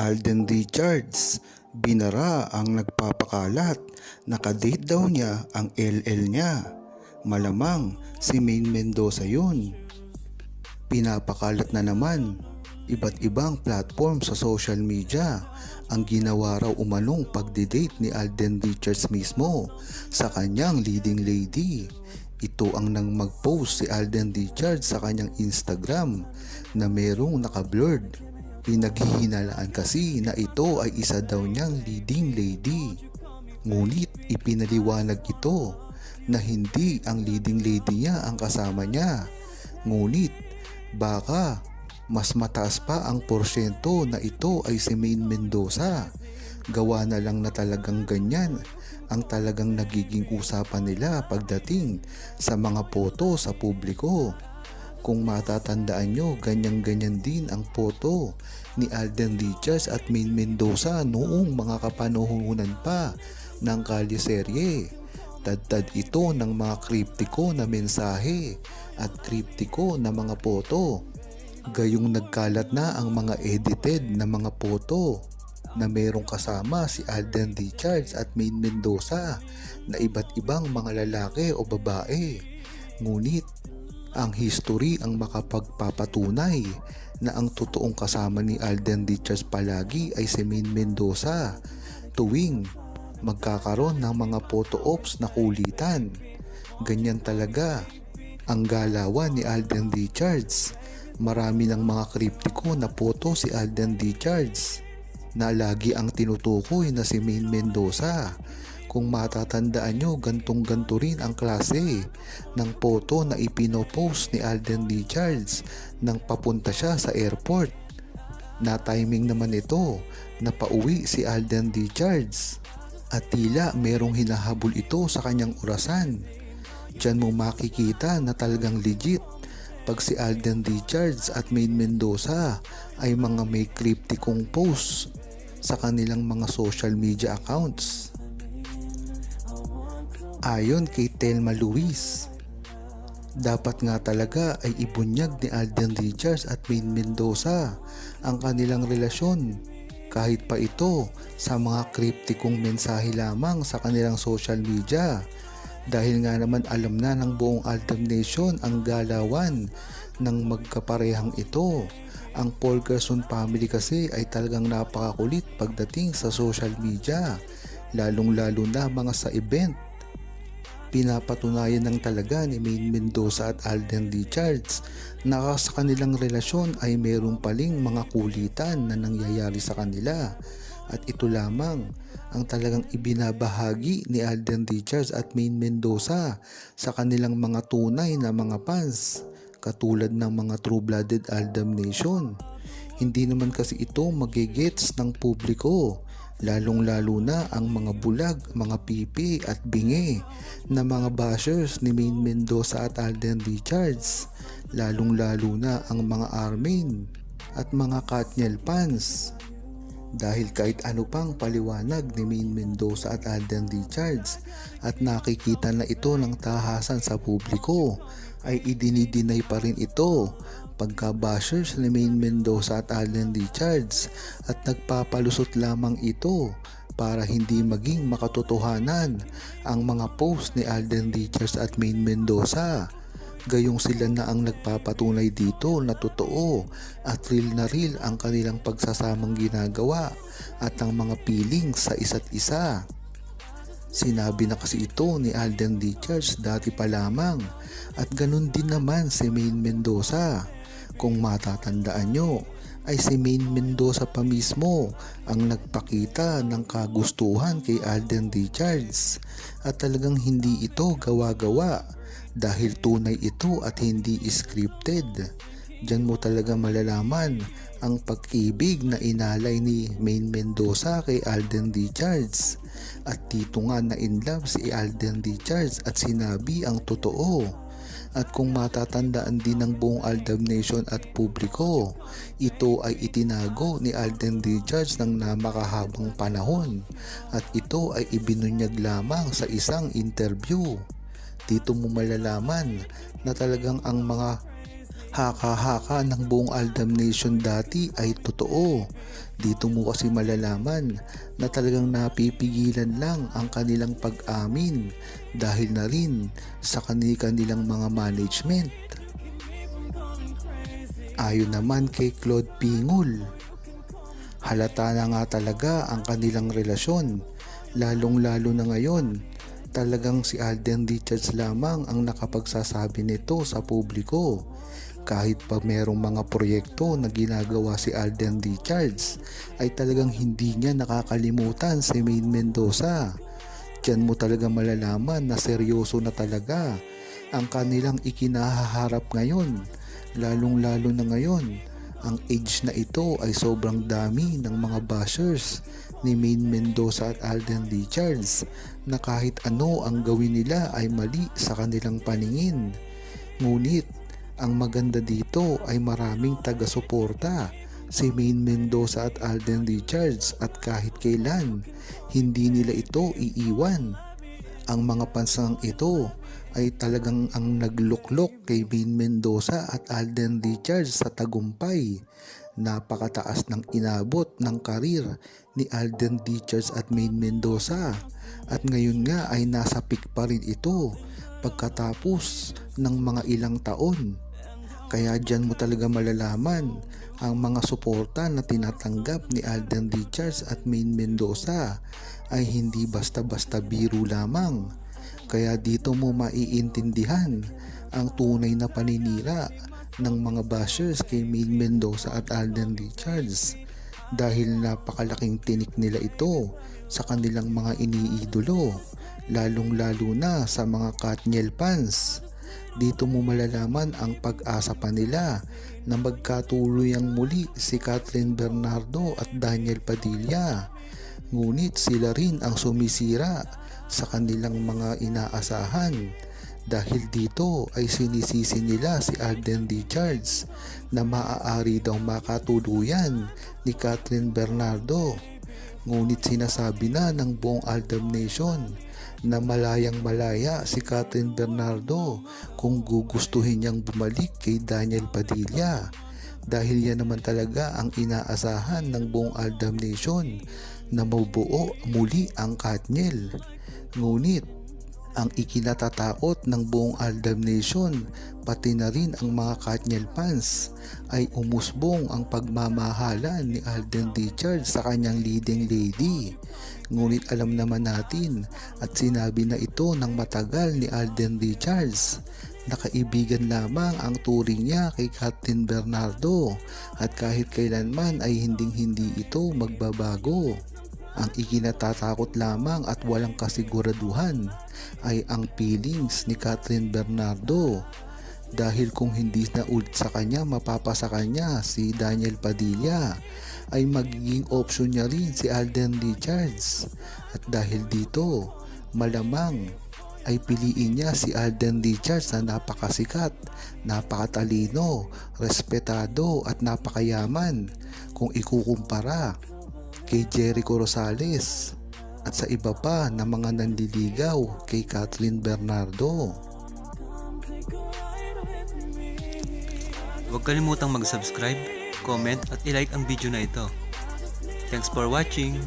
Alden Richards, binara ang nagpapakalat. Nakadate daw niya ang LL niya. Malamang si Main Mendoza yun. Pinapakalat na naman iba't ibang platform sa social media ang ginawa raw umanong pagdidate ni Alden Richards mismo sa kanyang leading lady. Ito ang nang mag-post si Alden Richards sa kanyang Instagram na merong naka-blurred. Pinaghihinalaan kasi na ito ay isa daw niyang leading lady. Ngunit ipinaliwanag ito na hindi ang leading lady niya ang kasama niya. Ngunit baka mas mataas pa ang porsyento na ito ay si Main Mendoza. Gawa na lang na talagang ganyan ang talagang nagiging usapan nila pagdating sa mga poto sa publiko. Kung matatandaan nyo, ganyan-ganyan din ang poto ni Alden Richards at Main Mendoza noong mga kapanahunan pa ng kaliserye. Tadtad ito ng mga kriptiko na mensahe at kriptiko na mga poto. Gayong nagkalat na ang mga edited na mga poto na merong kasama si Alden Richards at Main Mendoza na iba't ibang mga lalaki o babae. Ngunit ang history ang makapagpapatunay na ang totoong kasama ni Alden Richards palagi ay si Main Mendoza tuwing magkakaroon ng mga photo ops na kulitan. Ganyan talaga ang galawan ni Alden Richards. Marami ng mga kriptiko na photo si Alden Richards na lagi ang tinutukoy na si Main Mendoza. Kung matatandaan nyo, gantong-ganto rin ang klase ng photo na ipinopost ni Alden Richards nang papunta siya sa airport. Na timing naman ito na pauwi si Alden Richards at tila merong hinahabol ito sa kanyang orasan. Diyan mo makikita na talagang legit pag si Alden Richards at Main Mendoza ay mga may crypticong post sa kanilang mga social media accounts. Ayon kay Telma Luis, dapat nga talaga ay ibunyag ni Alden Richards at Main Mendoza ang kanilang relasyon kahit pa ito sa mga kriptikong mensahe lamang sa kanilang social media dahil nga naman alam na ng buong Aldam Nation ang galawan ng magkaparehang ito. Ang Paul Gerson family kasi ay talagang napakakulit pagdating sa social media lalong lalo na mga sa event pinapatunayan ng talaga ni Main Mendoza at Alden Richards na sa kanilang relasyon ay mayroong paling mga kulitan na nangyayari sa kanila at ito lamang ang talagang ibinabahagi ni Alden Richards at Main Mendoza sa kanilang mga tunay na mga fans katulad ng mga true-blooded Aldam Nation. Hindi naman kasi ito magigets ng publiko lalong-lalo na ang mga bulag, mga pipi at bingi na mga bashers ni Main Mendoza at Alden Richards, lalong-lalo na ang mga Armin at mga Katniel fans. Dahil kahit ano pang paliwanag ni Main Mendoza at Alden Richards at nakikita na ito ng tahasan sa publiko ay idinidinay pa rin ito pagka-bashers ni Main Mendoza at Alden Richards at nagpapalusot lamang ito para hindi maging makatotohanan ang mga post ni Alden Richards at Main Mendoza. Gayong sila na ang nagpapatunay dito na totoo at real na real ang kanilang pagsasamang ginagawa at ang mga feelings sa isa't isa. Sinabi na kasi ito ni Alden Richards dati pa lamang at ganun din naman si Main Mendoza. Kung matatandaan nyo, ay si Main Mendoza pa mismo ang nagpakita ng kagustuhan kay Alden Richards at talagang hindi ito gawa-gawa dahil tunay ito at hindi scripted. Diyan mo talaga malalaman ang pag-ibig na inalay ni Main Mendoza kay Alden Richards. At dito nga na in love si Alden Richards at sinabi ang totoo. At kung matatandaan din ng buong Aldam Nation at publiko, ito ay itinago ni Alden Richards ng namakahabang panahon at ito ay ibinunyag lamang sa isang interview. Dito mo malalaman na talagang ang mga haka-haka ng buong Aldam Nation dati ay totoo. Dito mo kasi malalaman na talagang napipigilan lang ang kanilang pag-amin dahil na rin sa kanilang mga management. Ayon naman kay Claude Pingol, halata na nga talaga ang kanilang relasyon, lalong-lalo na ngayon talagang si Alden Richards lamang ang nakapagsasabi nito sa publiko. Kahit pa merong mga proyekto na ginagawa si Alden Richards, ay talagang hindi niya nakakalimutan si Maine Mendoza. Diyan mo talaga malalaman na seryoso na talaga ang kanilang ikinahaharap ngayon, lalong-lalo na ngayon ang age na ito ay sobrang dami ng mga bashers ni Maine Mendoza at Alden Richards na kahit ano ang gawin nila ay mali sa kanilang paningin. Ngunit ang maganda dito ay maraming taga-suporta si Maine Mendoza at Alden Richards at kahit kailan hindi nila ito iiwan. Ang mga pansang ito ay talagang ang nagluklok kay Maine Mendoza at Alden Richards sa tagumpay. Napakataas ng inabot ng karir ni Alden Richards at Maine Mendoza at ngayon nga ay nasa peak pa rin ito pagkatapos ng mga ilang taon. Kaya dyan mo talaga malalaman ang mga suporta na tinatanggap ni Alden Richards at Maine Mendoza ay hindi basta-basta biro lamang. Kaya dito mo maiintindihan ang tunay na paninira ng mga bashers kay Maine Mendoza at Alden Richards dahil napakalaking tinik nila ito sa kanilang mga iniidolo lalong lalo na sa mga Katniel fans. Dito mo malalaman ang pag-asa pa nila na magkatuluyang muli si Kathleen Bernardo at Daniel Padilla. Ngunit sila rin ang sumisira sa kanilang mga inaasahan dahil dito ay sinisisi nila si Alden Richards na maaari daw makatuluyan ni Kathleen Bernardo. Ngunit sinasabi na ng buong Aldam Nation na malayang malaya si Catherine Bernardo kung gugustuhin niyang bumalik kay Daniel Padilla dahil yan naman talaga ang inaasahan ng buong Aldam Nation na mabuo muli ang Katniel. Ngunit ang ikinatatakot ng buong Aldam Nation pati na rin ang mga Katniel fans ay umusbong ang pagmamahalan ni Alden Richards sa kanyang leading lady. Ngunit alam naman natin at sinabi na ito ng matagal ni Alden Richards na kaibigan lamang ang turing niya kay Captain Bernardo at kahit kailanman ay hinding hindi ito magbabago. Ang ikinatatakot lamang at walang kasiguraduhan ay ang feelings ni Catherine Bernardo. Dahil kung hindi na ulit sa kanya mapapasa kanya si Daniel Padilla ay magiging option niya rin si Alden Richards. At dahil dito malamang ay piliin niya si Alden Richards na napakasikat, napakatalino, respetado at napakayaman. Kung ikukumpara kay Jericho Rosales at sa iba pa na mga nanliligaw kay Kathleen Bernardo. Huwag kalimutang mag-subscribe, comment at ilike ang video na ito. Thanks for watching!